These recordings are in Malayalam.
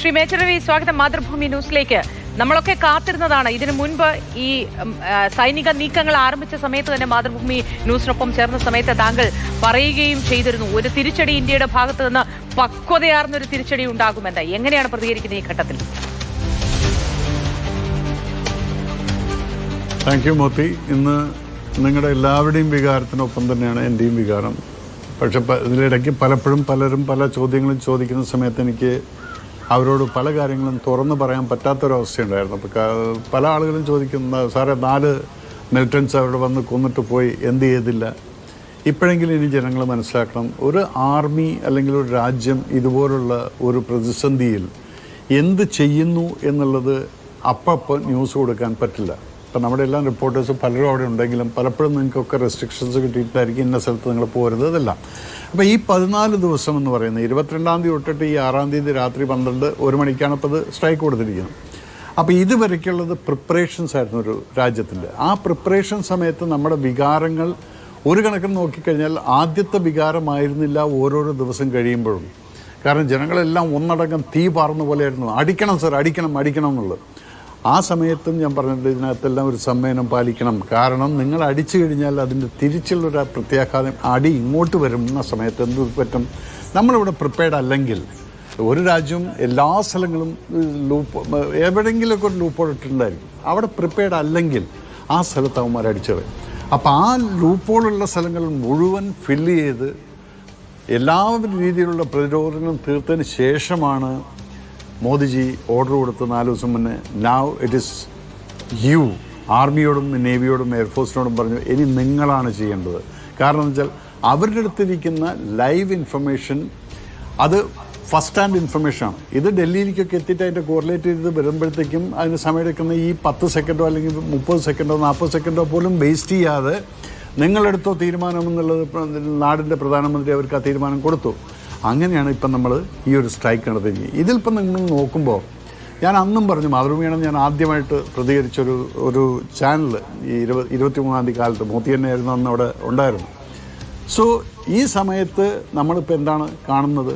ശ്രീ മേച്ചരവി സ്വാഗതം മാതൃഭൂമി ന്യൂസിലേക്ക്. നമ്മളൊക്കെ കാത്തിരുന്നതാണ്. ഇതിനു മുൻപ് ഈ സൈനിക നീക്കങ്ങൾ ആരംഭിച്ച സമയത്ത് തന്നെ മാതൃഭൂമി ന്യൂസിനൊപ്പം ചേർന്ന സമയത്ത് താങ്കൾ പറയുകയും ചെയ്തിരുന്നു. ഒരു തിരിച്ചടി ഇന്ത്യയുടെ ഭാഗത്ത് നിന്ന് പക്വതയാർന്ന ഒരു തിരിച്ചടി ഉണ്ടാകുമെന്ന്. എങ്ങനെയാണ് പ്രതികരിക്കുന്നത് ഈ ഘട്ടത്തിൽ? Thank you Mothi. ഇന്ന് നിങ്ങളുടെ എല്ലാവരുടെയും വികാരത്തിനൊപ്പം തന്നെയാണ് എന്റെയും വികാരം. പക്ഷെ ഇതിലിടയ്ക്ക് പലപ്പോഴും പലരും പല ചോദ്യങ്ങളും ചോദിക്കുന്ന സമയത്ത് എനിക്ക് അവരോട് പല കാര്യങ്ങളും തുറന്നു പറയാൻ പറ്റാത്തൊരവസ്ഥയുണ്ടായിരുന്നു. അപ്പോൾ ക- പല ആളുകളും ചോദിക്കുന്ന സാറേ നാല് മിലിറ്റൻസ് അവിടെ വന്ന് കൊന്നിട്ട് പോയി എന്ത് ചെയ്തില്ല? ഇപ്പോഴെങ്കിലും ഇനി ജനങ്ങൾ മനസ്സിലാക്കണം ഒരു ആർമി അല്ലെങ്കിൽ ഒരു രാജ്യം ഇതുപോലുള്ള ഒരു പ്രതിസന്ധിയിൽ എന്ത് ചെയ്യുന്നു എന്നുള്ളത് അപ്പപ്പോൾ ന്യൂസ് കൊടുക്കാൻ പറ്റില്ല. ഇപ്പം നമ്മുടെ എല്ലാ റിപ്പോർട്ടേഴ്സും പലരും അവിടെ ഉണ്ടെങ്കിലും പലപ്പോഴും നിങ്ങൾക്കൊക്കെ റെസ്ട്രിക്ഷൻസ് കിട്ടിയിട്ടായിരിക്കും ഇന്ന സ്ഥലത്ത് നിങ്ങൾ പോരുന്നത് ഇതെല്ലാം. അപ്പോൾ ഈ പതിനാല് ദിവസം എന്ന് പറയുന്നത് ഇരുപത്തിരണ്ടാം തീയതി തൊട്ടിട്ട് ഈ ആറാം തീയതി രാത്രി പന്ത്രണ്ട് ഒരു മണിക്കാണ് ഇപ്പോൾ ഇത് സ്ട്രൈക്ക് കൊടുത്തിരിക്കുന്നത്. അപ്പോൾ ഇതുവരെയ്ക്കുള്ളത് പ്രിപ്പറേഷൻസ് ആയിരുന്നു ഒരു രാജ്യത്തിന്റെ. ആ പ്രിപ്പറേഷൻ സമയത്ത് നമ്മുടെ വികാരങ്ങൾ ഒരു കണക്കിന് നോക്കിക്കഴിഞ്ഞാൽ ആദ്യത്തെ വികാരമായിരുന്നില്ല ഓരോരോ ദിവസം കഴിയുമ്പോഴും. കാരണം ജനങ്ങളെല്ലാം ഒന്നടങ്കം തീ പാർന്ന പോലെയായിരുന്നു. അടിക്കണം സർ അടിക്കണം അടിക്കണം എന്നുള്ളത്. ആ സമയത്തും ഞാൻ പറഞ്ഞിട്ട് ഇതിനകത്തെല്ലാം ഒരു സംവേദനം പാലിക്കണം. കാരണം നിങ്ങൾ അടിച്ചു കഴിഞ്ഞാൽ അതിന്റെ തിരിച്ചുള്ളൊരു പ്രത്യാഘാതം അടി ഇങ്ങോട്ട് വരുന്ന സമയത്ത് എന്ത് പറ്റും? നമ്മളിവിടെ പ്രിപ്പയർഡ് അല്ലെങ്കിൽ ഒരു രാജ്യവും എല്ലാ സ്ഥലങ്ങളും ലൂപ്പ് എവിടെയെങ്കിലുമൊക്കെ ഒരു ലൂപ്പ് ഇട്ടിട്ടുണ്ടായിരിക്കും. അവിടെ പ്രിപ്പയർഡ് അല്ലെങ്കിൽ ആ സ്ഥലത്ത് അവന്മാർ അടിച്ചത് അപ്പോൾ ആ ലൂപ്പോളുള്ള സ്ഥലങ്ങൾ മുഴുവൻ ഫില്ല് ചെയ്ത് എല്ലാ രീതിയിലുള്ള പ്രതിരോധങ്ങളും തീർത്തതിന് ശേഷമാണ് മോദിജി ഓർഡർ കൊടുത്ത നാല് ദിവസം മുന്നേ നാവ് ഇറ്റ് ഇസ് യു ആർമിയോടും നേവിയോടും എയർഫോഴ്സിനോടും പറഞ്ഞു ഇനി നിങ്ങളാണ് ചെയ്യേണ്ടത്. കാരണം എന്ന് വെച്ചാൽ അവരുടെ അടുത്തിരിക്കുന്ന ലൈവ് ഇൻഫർമേഷൻ അത് ഫസ്റ്റ് ഹാൻഡ് ഇൻഫർമേഷൻ ആണ്. ഇത് ഡൽഹിയിലേക്കൊക്കെ എത്തിയിട്ട് അതിന്റെ കോറിലേറ്റ് ചെയ്ത് വരുമ്പോഴത്തേക്കും അതിന് സമയമെടുക്കുന്ന ഈ പത്ത് സെക്കൻഡോ അല്ലെങ്കിൽ മുപ്പത് സെക്കൻഡോ നാൽപ്പത് സെക്കൻഡോ പോലും വേസ്റ്റ് ചെയ്യാതെ നിങ്ങളെടുത്തോ തീരുമാനമെന്നുള്ളത് നാടിന്റെ പ്രധാനമന്ത്രി അവർക്ക് ആ തീരുമാനം കൊടുത്തു. അങ്ങനെയാണ് ഇപ്പം നമ്മൾ ഈ ഒരു സ്ട്രൈക്ക് നടത്തിയത്. ഇതിലിപ്പം നിങ്ങൾ നോക്കുമ്പോൾ ഞാൻ അന്നും പറഞ്ഞു മാതൃഭൂമിയാണ് ഞാൻ ആദ്യമായിട്ട് പ്രതികരിച്ചൊരു ഒരു ചാനൽ ഈ ഇരുപത് ഇരുപത്തി മൂന്നാം തീയതി കാലത്ത് മോത്തി തന്നെയായിരുന്നു അന്ന് അവിടെ ഉണ്ടായിരുന്നു സോ ഈ സമയത്ത് നമ്മളിപ്പോൾ എന്താണ് കാണുന്നത്?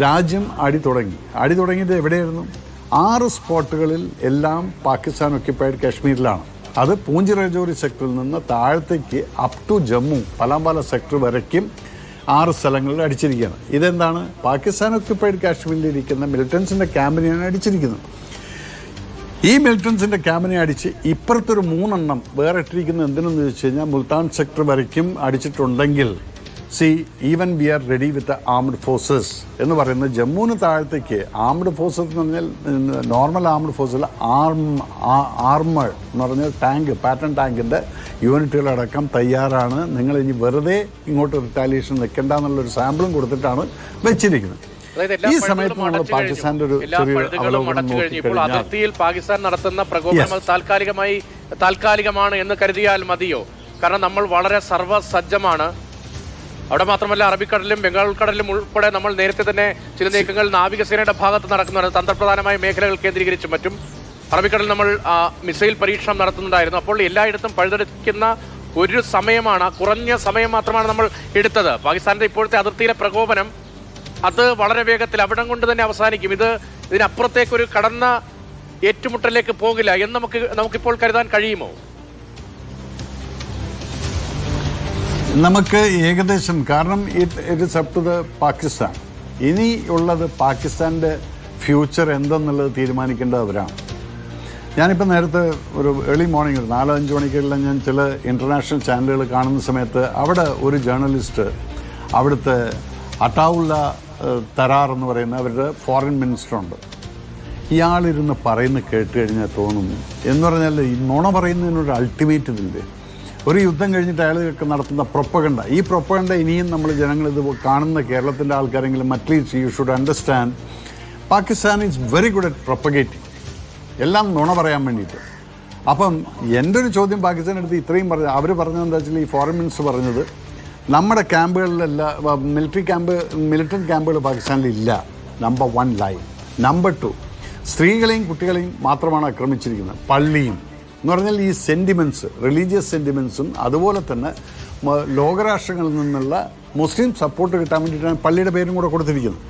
രാജ്യം അടി തുടങ്ങി. അടി തുടങ്ങിയത് എവിടെയായിരുന്നു? ആറ് സ്പോട്ടുകളിൽ എല്ലാം പാകിസ്ഥാൻ ഒക്യുപ്പൈഡ് കാശ്മീരിലാണ്. അത് പൂഞ്ച് രജോറി സെക്ടറിൽ നിന്ന് താഴത്തേക്ക് അപ് ടു ജമ്മു പലാമ്പാല സെക്ടർ വരയ്ക്കും ആറ് സ്ഥലങ്ങളിൽ അടിച്ചിരിക്കുകയാണ്. ഇതെന്താണ്? പാകിസ്ഥാൻ ഒക്യുപ്പൈഡ് കാശ്മീരിലിരിക്കുന്ന മിലിറ്റൻസിന്റെ ക്യാമ്പിനെയാണ് അടിച്ചിരിക്കുന്നത്. ഈ മിലിറ്റൻസിന്റെ ക്യാമ്പിനെ അടിച്ച് ഇപ്പുറത്തൊരു മൂന്നെണ്ണം വേറെ ഇട്ടിരിക്കുന്നത് എന്തിനെന്ന് ചോദിച്ചു കഴിഞ്ഞാൽ മുൽത്താൻ സെക്ടർ വരയ്ക്കും അടിച്ചിട്ടുണ്ടെങ്കിൽ see even we are ready with armed forces എന്ന് പറയുന്നത് ജമ്മുവിന് താഴത്തേക്ക് ആംഡ് ഫോഴ്സസ് എന്ന് പറഞ്ഞാൽ നോർമൽ ആംഡ് ഫോഴ്സിൽ ആർം ആർമർ എന്ന് പറഞ്ഞാൽ ടാങ്ക് പാറ്റേൺ ടാങ്കിന്റെ യൂണിറ്റുകളടക്കം തയ്യാറാണ്. നിങ്ങൾ ഇനി വെറുതെ ഇങ്ങോട്ട് റിറ്റാലിയേഷൻ നിൽക്കേണ്ട എന്നുള്ളൊരു സാമ്പിളും കൊടുത്തിട്ടാണ് വെച്ചിരിക്കുന്നത്. ഈ സമയത്ത് നമ്മൾ. പാകിസ്ഥാന്റെ ഒരു ഇപ്പോൾ അതിർത്തിയിൽ പാകിസ്ഥാൻ നടത്തുന്ന പ്രകോപനം അത് താൽക്കാലികമായി താൽക്കാലികമാണ് എന്ന് കരുതിയാൽ മതിയോ? കാരണം നമ്മൾ വളരെ സർവസജ്ജമാണ്. അവിടെ മാത്രമല്ല അറബിക്കടലിലും ബംഗാൾ കടലിലും ഉൾപ്പെടെ നമ്മൾ നേരത്തെ തന്നെ ചില നീക്കങ്ങൾ നാവികസേനയുടെ ഭാഗത്ത് നടക്കുന്നുണ്ട് തന്ത്രപ്രധാനമായ മേഖലകൾ കേന്ദ്രീകരിച്ചും മറ്റും. അറബിക്കടലിൽ നമ്മൾ മിസൈൽ പരീക്ഷണം നടത്തുന്നുണ്ടായിരുന്നു. അപ്പോൾ എല്ലായിടത്തും പഴുതെടുക്കുന്ന ഒരു സമയമാണ് കുറഞ്ഞ സമയം മാത്രമാണ് നമ്മൾ എടുത്തത്. പാകിസ്ഥാന്റെ ഇപ്പോഴത്തെ അതിർത്തിയിലെ പ്രകോപനം അത് വളരെ വേഗത്തിൽ അവിടം കൊണ്ട് തന്നെ അവസാനിക്കും. ഇത് ഇതിനപ്പുറത്തേക്കൊരു കടന്ന ഏറ്റുമുട്ടലിലേക്ക് പോകില്ല എന്ന് നമുക്ക് നമുക്കിപ്പോൾ കരുതാൻ കഴിയുമോ? നമുക്ക് ഏകദേശം കാരണം it is up to the Pakistan. ഇനി ഉള്ളത് പാകിസ്ഥാന്റെ ഫ്യൂച്ചർ എന്തെന്നുള്ളത് തീരുമാനിക്കേണ്ടത് അവരാണ്. ഞാനിപ്പോൾ നേരത്തെ ഒരു ഏർലി മോർണിംഗ് ഒരു നാലോ അഞ്ച് മണിക്കെല്ലാം ഞാൻ ചില ഇന്റർനാഷണൽ ചാനലുകൾ കാണുന്ന സമയത്ത് അവിടെ ഒരു ജേർണലിസ്റ്റ് അവിടുത്തെ അട്ടാവുള്ള തരാർ എന്ന് പറയുന്ന അവരുടെ ഫോറിൻ മിനിസ്റ്ററുണ്ട് ഇയാളിരുന്ന് പറയുന്ന കേട്ട് കഴിഞ്ഞാൽ തോന്നുന്നു. എന്ന് പറഞ്ഞാൽ ഈ നുണ പറയുന്നതിനൊരു അൾട്ടിമേറ്റ് ഇതില്ലേ? ഒരു യുദ്ധം കഴിഞ്ഞിട്ട് അയാൾക്ക് നടത്തുന്ന പ്രൊപ്പകണ്ട ഈ പ്രൊപ്പകണ്ട ഇനിയും നമ്മൾ ജനങ്ങൾ ഇത് കാണുന്ന കേരളത്തിന്റെ ആൾക്കാരെങ്കിലും at least you should understand Pakistan is very good at propagating എല്ലാം നുണ പറയാൻ വേണ്ടിയിട്ട്. അപ്പം എന്റെ ഒരു ചോദ്യം പാകിസ്ഥാൻ എടുത്ത് ഇത്രയും പറഞ്ഞു അവർ പറഞ്ഞത് എന്താ വെച്ചാൽ ഈ ഫോറിൻ മിനിസ്റ്റർ പറഞ്ഞത് നമ്മുടെ ക്യാമ്പുകളിലെല്ലാം മിലിറ്ററി ക്യാമ്പ് മിലിറ്ററി ക്യാമ്പുകൾ പാകിസ്ഥാനിൽ ഇല്ല. Number one line number two സ്ത്രീകളെയും കുട്ടികളെയും മാത്രമാണ് ആക്രമിച്ചിരിക്കുന്നത്. പള്ളിയും എന്ന് പറഞ്ഞാൽ ഈ സെന്റിമെന്റ്സ് റിലീജിയസ് സെന്റിമെന്റ്സും അതുപോലെ തന്നെ ലോകരാഷ്ട്രങ്ങളിൽ നിന്നുള്ള മുസ്ലിം സപ്പോർട്ട് കിട്ടാൻ വേണ്ടിയിട്ടാണ് പള്ളിയുടെ പേരും കൂടെ കൊടുത്തിരിക്കുന്നത്.